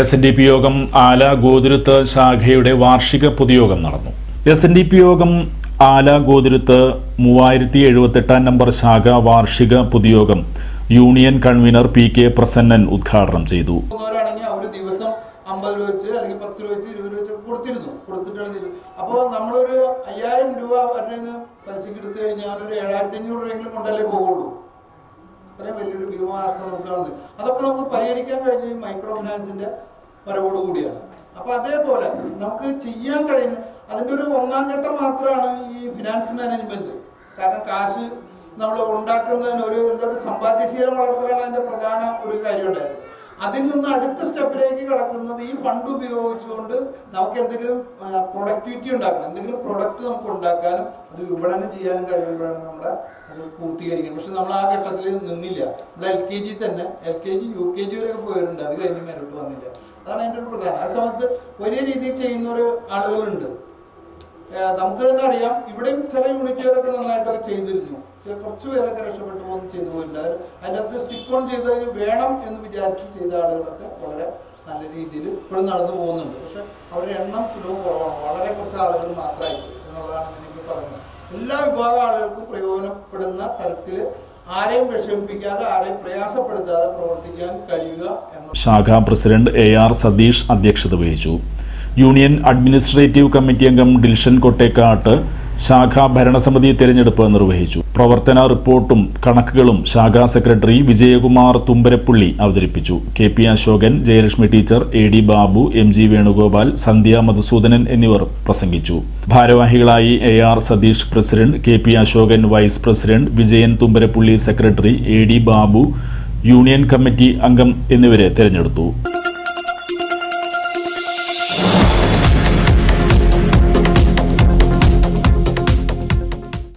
S N D P യോഗം ആല ഗോതിരുത്ത് ശാഖയുടെ വാർഷിക പൊതുയോഗം നടന്നു. എസ് എൻ ഡി പി യോഗം ആല ഗോതിരുത്ത് മൂവായിരത്തി എഴുപത്തെട്ടാം നമ്പർ ശാഖ വാർഷിക പൊതുയോഗം union convener P K Prasannan ഉദ്ഘാടനം ചെയ്തു. അവർ ദിവസം അമ്പത് രൂപ വെച്ച് അല്ലെങ്കിൽ പത്ത് രൂപ വെച്ച് ഇരുപത് രൂപ വെച്ച് കൊടുത്തിരുന്നു. കൊടുത്തിട്ടാണ് അപ്പോൾ നമ്മളൊരു അയ്യായിരം രൂപ അവരുടെ പലിശക്ക് എടുത്തു കഴിഞ്ഞാൽ ഒരു ഏഴായിരത്തി അഞ്ഞൂറ് രൂപയെങ്കിലും കൊണ്ടല്ലേ പോകുള്ളൂ അത്രയും വലിയൊരു ഭീമനഷ്ടം നമുക്ക് കാണുന്നത് അതൊക്കെ നമുക്ക് പരിഹരിക്കാൻ കഴിഞ്ഞ മൈക്രോ ഫിനാൻസിന്റെ വരവോട് കൂടിയാണ് അപ്പൊ അതേപോലെ നമുക്ക് ചെയ്യാൻ കഴിയുന്ന അതിന്റെ ഒരു ഒന്നാം ഘട്ടം മാത്രമാണ് ഈ ഫിനാൻസ് മാനേജ്മെന്റ് കാരണം കാശ് നമ്മൾ ഉണ്ടാക്കുന്നതിന് ഒരു എന്താ ഒരു സമ്പാദ്യശീലം വളർത്തുകയാണ് അതിന്റെ പ്രധാന ഒരു കാര്യം ഉണ്ടായിരുന്നത് അതിൽ നിന്ന് അടുത്ത സ്റ്റെപ്പിലേക്ക് കടക്കുന്നത് ഈ ഫണ്ട് ഉപയോഗിച്ചുകൊണ്ട് നമുക്ക് എന്തെങ്കിലും പ്രൊഡക്ടിവിറ്റി ഉണ്ടാക്കണം. എന്തെങ്കിലും പ്രൊഡക്റ്റ് നമുക്ക് ഉണ്ടാക്കാനും അത് വിപണനം ചെയ്യാനും കഴിയുമ്പോഴാണ് നമ്മുടെ അത് പൂർത്തീകരിക്കുന്നത്. പക്ഷെ നമ്മൾ ആ ഘട്ടത്തിൽ നിന്നില്ല. നമ്മൾ എൽ കെ ജി തന്നെ L K G U K G വരെയൊക്കെ പോയിട്ടുണ്ട്. അത് കഴിഞ്ഞ് മേലോട്ട് വന്നില്ല. അതാണ് അതിന്റെ ഒരു പ്രധാനം. ആ സമയത്ത് വലിയ രീതിയിൽ ചെയ്യുന്ന ഒരു ആളുകളുണ്ട്. നമുക്ക് തന്നെ അറിയാം. ഇവിടെയും ചില യൂണിറ്റുകളൊക്കെ നന്നായിട്ടൊക്കെ ചെയ്തിരുന്നു. കുറച്ച് പേരൊക്കെ രക്ഷപ്പെട്ടു പോകുന്നു ചെയ്തു പോയിട്ടില്ല അതിന്റെ അകത്ത് സ്റ്റിക്ക് ഓൺ ചെയ്ത് വേണം എന്ന് വിചാരിച്ച് ചെയ്ത ആളുകളൊക്കെ വളരെ നല്ല രീതിയിൽ ഇപ്പോഴും നടന്നു പോകുന്നുണ്ട്. പക്ഷെ അവരുടെ എണ്ണം ഇപ്പോഴും കുറവാണ്. വളരെ കുറച്ച് ആളുകൾ മാത്രമായിട്ട് എന്നുള്ളതാണ് എനിക്ക് പറയുന്നത്. എല്ലാ വിഭാഗം ആളുകൾക്കും പ്രയോജനപ്പെടുന്ന തരത്തിൽ ആരെയും വിഷമിപ്പിക്കാതെ ആരെയും പ്രയാസപ്പെടുത്താതെ പ്രവർത്തിക്കാൻ കഴിയുക എന്ന ശാഖാ പ്രസിഡന്റ് എ ആർ സതീഷ് അധ്യക്ഷത വഹിച്ചു. യൂണിയൻ അഡ്മിനിസ്ട്രേറ്റീവ് കമ്മിറ്റി അംഗം ഡിൽഷൻ കൊട്ടേക്കാട്ട് ശാഖാ ഭരണസമിതി തെരഞ്ഞെടുപ്പ് നിർവഹിച്ചു. പ്രവർത്തന റിപ്പോർട്ടും കണക്കുകളും ശാഖാ സെക്രട്ടറി വിജയകുമാർ തുമ്പരപ്പുള്ളി അവതരിപ്പിച്ചു. K P Ashokan Jayalakshmi teacher A D Babu M G Venugopal Sandhya Madhusoodanan എന്നിവർ പ്രസംഗിച്ചു. ഭാരവാഹികളായി A R Satheesh president K P Ashokan vice president Vijayan Thumbarappully secretary A D Babu union committee അംഗം എന്നിവരെ തെരഞ്ഞെടുത്തു.